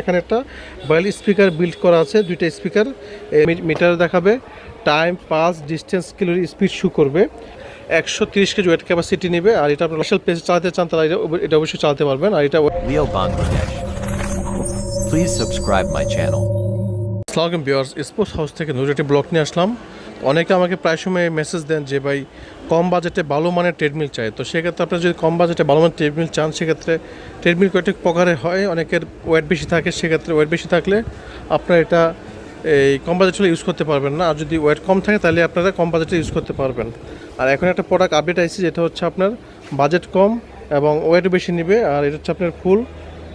এখানে একটা boil speaker build করা আছে দুইটা স্পিকার মিটার দেখাবে time pass distance kilo speed show করবে একশো তিরিশ কেজি ওয়েট ক্যাপাসিটি নেবে আর এটা আপনার ন্যাশনাল পেজে চালাতে চান তারা এটা অবশ্যই চালাতে পারবেন আর এটা. Please subscribe my channel. আসসালামু বিয়ার্স স্পোর্টস হাউস থেকে একটি ব্লগ নিয়ে আসলাম অনেকে আমাকে প্রায় সময় মেসেজ দেন যে, ভাই, কম বাজেটে ভালো মানের ট্রেডমিল চাই। তো সেক্ষেত্রে আপনার যদি কম বাজেটে ভালো মানের ট্রেডমিল চান, সেক্ষেত্রে ট্রেডমিল কয়েকটি প্রকারে হয়। অনেকের ওয়েট বেশি থাকে, সেক্ষেত্রে ওয়েট বেশি থাকলে আপনার এটা এই কম বাজেটে ইউজ করতে পারবেন না। আর যদি ওয়েট কম থাকে, তাহলে আপনারা কম বাজেটে ইউজ করতে পারবেন। আর এখন একটা প্রোডাক্ট আপডেট আইসি, যেটা হচ্ছে আপনার বাজেট কম এবং ওয়েট বেশি নেবে। আর এটা হচ্ছে আপনার ফুল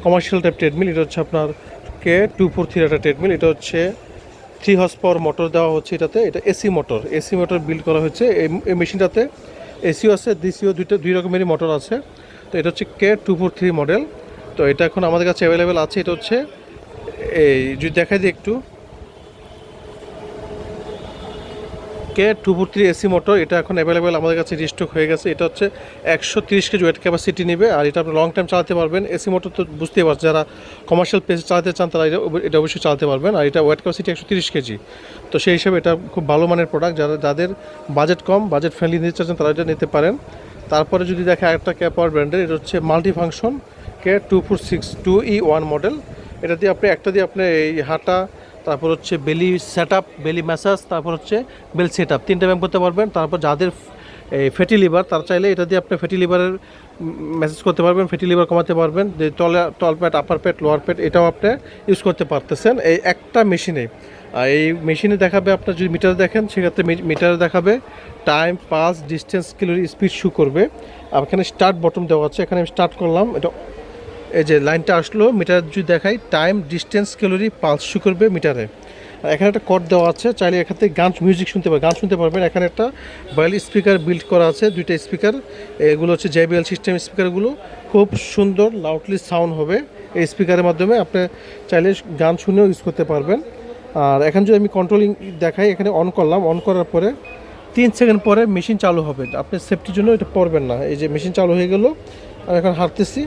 কমার্শিয়াল টাইপ ট্রেডমিল এটা হচ্ছে আপনার কে টু ফোর থ্রি একটা ট্রেডমিল এটা হচ্ছে থ্রি হর্স পাওয়ার মোটর দেওয়া হচ্ছে এটাতে, এটা AC motor. AC motor build করা এই এই মেশিনটাতে। এসিও আছে, ডিসিও দুইটা, দুই রকমেরই মোটর আছে। তো এটা হচ্ছে K two four three model. তো এটা এখন আমাদের কাছে অ্যাভেলেবেল আছে, এটা হচ্ছে, এই যদি দেখাই দিই একটু। K two four three AC motor, এটা এখন অ্যাভেলেবেল আমাদের কাছে রিস্টক হয়ে গেছে। এটা হচ্ছে একশো তিরিশ কেজি ওয়েট ক্যাপাসিটি নেবে, আর এটা আপনি লং টাইম চালাতে পারবেন। এসি মোটর তো বুঝতেই পারছেন, যারা কমার্শিয়াল পেজে চালাতে চান, তারা এটা এটা অবশ্যই চালাতে পারবেন। আর এটা ওয়েট ক্যাপাসিটি একশো তিরিশ কেজি। তো সেই হিসাবে এটা খুব ভালো মানের প্রোডাক্ট যারা, যাদের বাজেট কম বাজেট ফ্রেন্ডলি নিতে চাচ্ছেন, তারা এটা নিতে পারেন। তারপরে যদি দেখে একটা ক্যাপ পাওয়ার ব্র্যান্ডের এটা হচ্ছে multi function K two four six two E one model এটা দিয়ে আপনি, একটা দিয়ে আপনি এই হাঁটা তারপর হচ্ছে belly set up belly massage তারপর হচ্ছে বেল সেট আপ তিনটা ব্যায়াম করতে পারবেন। তারপর যাদের, এই ফ্যাটি লিভার তারা চাইলে এটা দিয়ে আপনি ফ্যাটি লিভারের মেসেজ করতে পারবেন ফ্যাটি লিভার কমাতে পারবেন। যে তলে টল প্যাট আপার প্যাট লোয়ার প্যাট এটাও আপনি ইউজ করতে পারতেছেন। এই একটা মেশিনে এই মেশিনে দেখাবে আপনার যদি মিটার দেখেন, সেক্ষেত্রে মিটারে দেখাবে time pass distance kilo speed show করবে। আর এখানে স্টার্ট বটম দেওয়া আছে। এখানে আমি স্টার্ট করলাম। এটা এই যে লাইনটা আসলো, মিটার যদি দেখাই time distance calorie pulse show করবে মিটারে। এখানে একটা কড দেওয়া আছে, চাইলে এখান থেকে গান মিউজিক শুনতে পারবেন, গান শুনতে পারবেন। এখানে একটা বয়েল স্পিকার বিল্ড করা আছে, দুইটা স্পিকার এগুলো হচ্ছে জেবিএল সিস্টেম স্পিকারগুলো খুব সুন্দর লাউডলি সাউন্ড হবে এই স্পিকারের মাধ্যমে। আপনি চাইলে গান শুনেও ইউজ করতে পারবেন। আর এখন যদি আমি কন্ট্রোলিং দেখাই, এখানে অন করলাম অন করার পরে তিন সেকেন্ড পরে মেশিন চালু হবে। আপনি সেফটির জন্য এটা পড়বেন না। এই যে মেশিন চালু হয়ে গেল আর এখন হাঁটতেছি।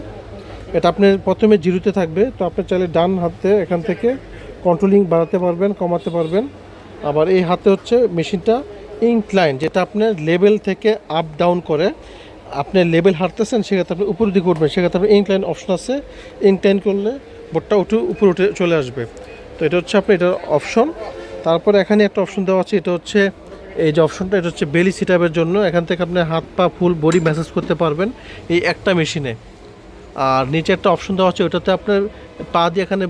এটা আপনি প্রথমে জিরোতে থাকবে, তো আপনি চাইলে ডান হাতে এখান থেকে কন্ট্রোলিং বাড়াতে পারবেন, কমাতে পারবেন। আবার এই হাতে হচ্ছে মেশিনটা ইনক্লাইন যেটা আপনার লেভেল থেকে আপ ডাউন করে। আপনি লেভেল হাঁটতেছেন, সেক্ষেত্রে আপনি উপর দিকে উঠবেন, সেক্ষেত্রে আপনি ইনক্লাইন অপশন আছে। ইনক্লাইন করলে বোর্ডটা উঠে উপরে উঠে চলে আসবে। তো এটা হচ্ছে আপনি এটার অপশন তারপরে এখানে একটা অপশন দেওয়া আছে, এটা হচ্ছে এই যে অপশনটা এটা হচ্ছে বেলি সিটআপের জন্য। এখান থেকে আপনি হাত, পা ফুল বডি ম্যাসেজ করতে পারবেন এই একটা মেশিনে আর নিচে একটা অপশন দেওয়া আছে, ওটাতে আপনার পা দিয়ে এখানে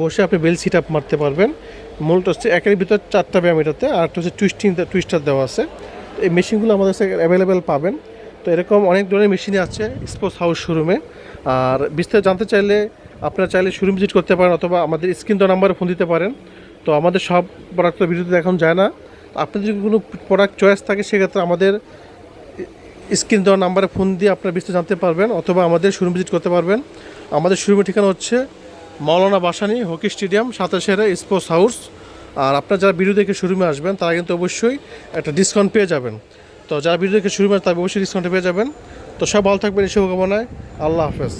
বসে আপনি বেল সিট আপ মারতে পারবেন। মূলত হচ্ছে একের ভিতর চারটা ব্যায়াম এটাতে, আর একটা হচ্ছে টুইস্টিং টুইস্টার দেওয়া আছে। এই মেশিনগুলো আমাদের কাছে অ্যাভেলেবেল পাবেন। তো এরকম অনেক ধরনের মেশিনই আছে স্পোর্টস হাউস শোরুমে আর বিস্তারিত জানতে চাইলে আপনারা চাইলে শোরুম ভিজিট করতে পারেন, অথবা আমাদের স্ক্রিন তো নাম্বারে ফোন দিতে পারেন। তো আমাদের সব প্রোডাক্টের ভিডিওতে এখন যায় না। আপনাদের যদি কোনো প্রোডাক্ট চয়েস থাকে, সেক্ষেত্রে আমাদের স্ক্রিন দেওয়া নাম্বারে ফোন দিয়ে আপনারা বিস্তারিত জানতে পারবেন অথবা আমাদের শুরু ভিজিট করতে পারবেন। আমাদের শোরুমের ঠিকানা হচ্ছে মৌলানা বাসানি হকি স্টেডিয়াম সাতাশেরা স্পোর্টস হাউস আর আপনারা যারা বিরুদ্ধে দেখে শোরুমে আসবেন, তারা কিন্তু অবশ্যই একটা ডিসকাউন্ট পেয়ে যাবেন। তো যারা বিরুদ্ধে দেখে শোরুমে তারা অবশ্যই ডিসকাউন্ট পেয়ে যাবেন। তো সব ভালো থাকবেন, এই শুভকামনায়। আল্লাহ হাফেজ।